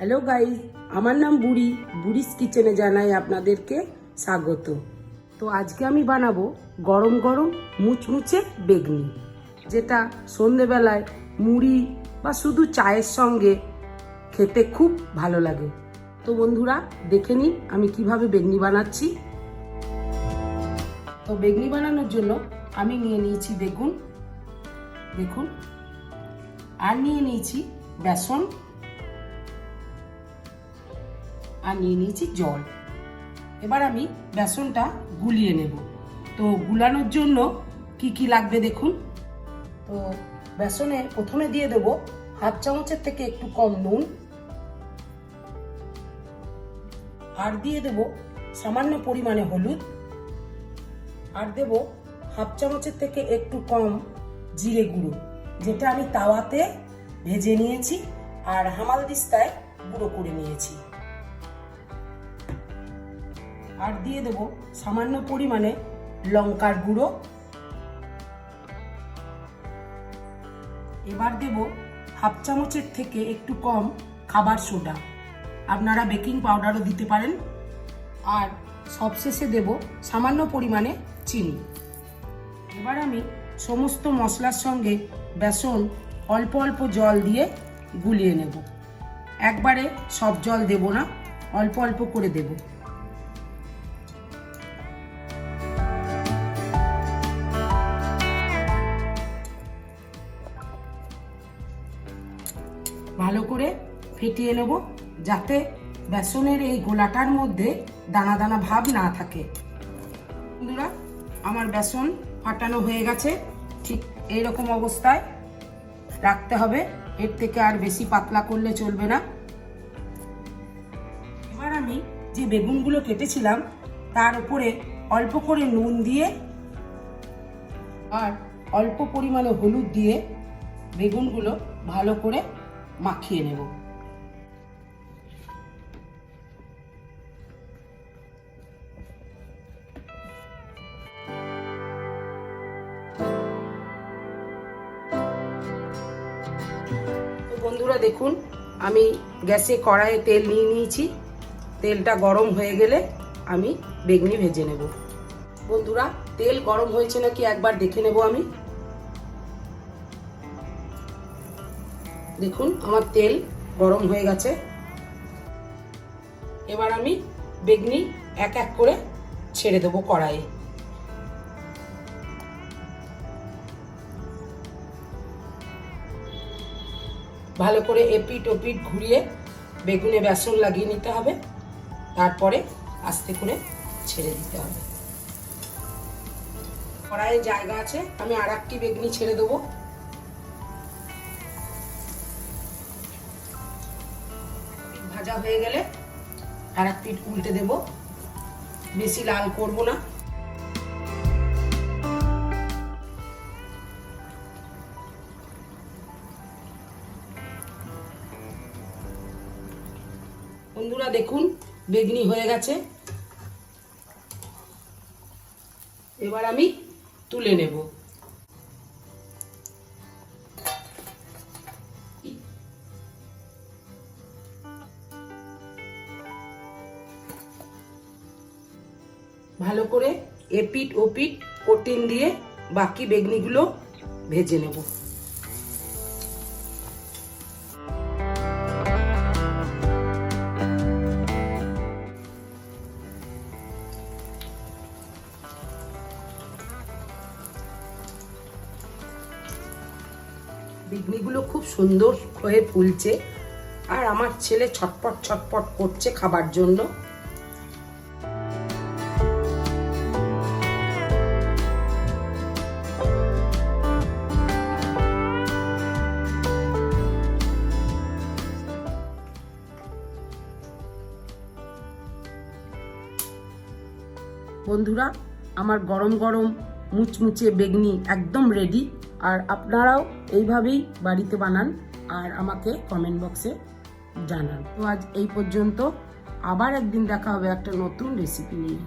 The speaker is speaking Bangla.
হ্যালো গাইজ আমার নাম বুড়ি। বুড়িস কিচেনে জানাই আপনাদেরকে স্বাগত। তো আজকে আমি বানাবো গরম গরম মুচমুচে বেগনি, যেটা সন্ধেবেলায় মুড়ি বা শুধু চায়ের সঙ্গে খেতে খুব ভালো লাগে। তো বন্ধুরা, দেখে নিন আমি কীভাবে বেগনি বানাচ্ছি। তো বেগনি বানানোর জন্য আমি নিয়ে নিয়েছি বেগুন, দেখুন, আর নিয়ে নিয়েছি বেসন আর নিয়ে নিয়েছি জল। এবার আমি বেসনটা গুলিয়ে নেব। তো গুলানোর জন্য কি কি লাগবে দেখুন। তো বেসনে প্রথমে দিয়ে দেব হাফ চামচের থেকে একটু কম নুন। আর দিয়ে দেব সামান্য পরিমাণে হলুদ। আর দেব হাফ চামচের থেকে একটু কম জিরে গুঁড়ো, যেটা আমি তাওয়াতে ভেজে নিয়েছি আর হামাল দিস্তায় গুঁড়ো করে নিয়েছি। আর দিয়ে দেব সামান্য পরিমাণে লঙ্কার গুঁড়ো। এবার দেব হাফ চামচের থেকে একটু কম খাবার সোডা। আপনারা বেকিং পাউডারও দিতে পারেন। আর সবশেষে দেব সামান্য পরিমাণে চিনি। এবার আমি সমস্ত মশলার সঙ্গে বেসন অল্প অল্প জল দিয়ে গুলিয়ে নেব। একবারে সব জল দেব না, অল্প অল্প করে দেব। ভালো করে ফেটিয়ে নেব যাতে বেসনের এই গোলাটার মধ্যে দানা দানা ভাব না থাকে। বন্ধুরা, আমার বেসন ফাটানো হয়ে গেছে। ঠিক এইরকম অবস্থায় রাখতে হবে। এর থেকে আর বেশি পাতলা করলে চলবে না। এবার আমি যে বেগুনগুলো কেটেছিলাম, তার উপরে অল্প করে নুন দিয়ে আর অল্প পরিমাণে হলুদ দিয়ে বেগুনগুলো ভালো করে মাখিয়ে নেব। বন্ধুরা দেখুন, আমি গ্যাসে কড়াইয়ে তেল নিয়ে নিয়েছি। তেলটা গরম হয়ে গেলে আমি বেগনি ভেজে নেব। বন্ধুরা, তেল গরম হয়েছে নাকি একবার দেখে নেব আমি। দেখুন, আমার তেল গরম হয়ে গেছে। এবার আমি বেগনি এক এক করে ছেড়ে দেবো কড়াইয়ে। ভালো করে এপিট ওপিট ঘুরিয়ে বেগুনে বেসন লাগিয়ে নিতে হবে। তারপরে আস্তে করে ছেড়ে দিতে হবে। কড়াইয়ে জায়গা আছে, আমি আর একটি বেগুনি ছেড়ে দেবো। ভাজা হয়ে গেলে আর এক পিঠ উল্টে দেব। বেশি লাল করব না। বন্ধুরা, দেখুন, বেগনি হয়ে গেছে। এবার আমি তুলে নেব। ভালো করে এপিট ওপিট কোটিন দিয়ে বাকি বেগনিগুলো ভেজে নেব। বেগনিগুলো খুব সুন্দর হয়ে ফুলছে। আর আমার ছেলে ছটপট ছটপট করছে খাবার জন্য। বন্ধুরা, আমার গরম গরম মুচমুচে বেগনি একদম রেডি আর আপনারাও এইভাবেই বাড়িতে বানান আর আমাকে কমেন্ট বক্সে জানান। তো আজ এই পর্যন্ত। আবার একদিন দেখা হবে একটা নতুন রেসিপি নিয়ে।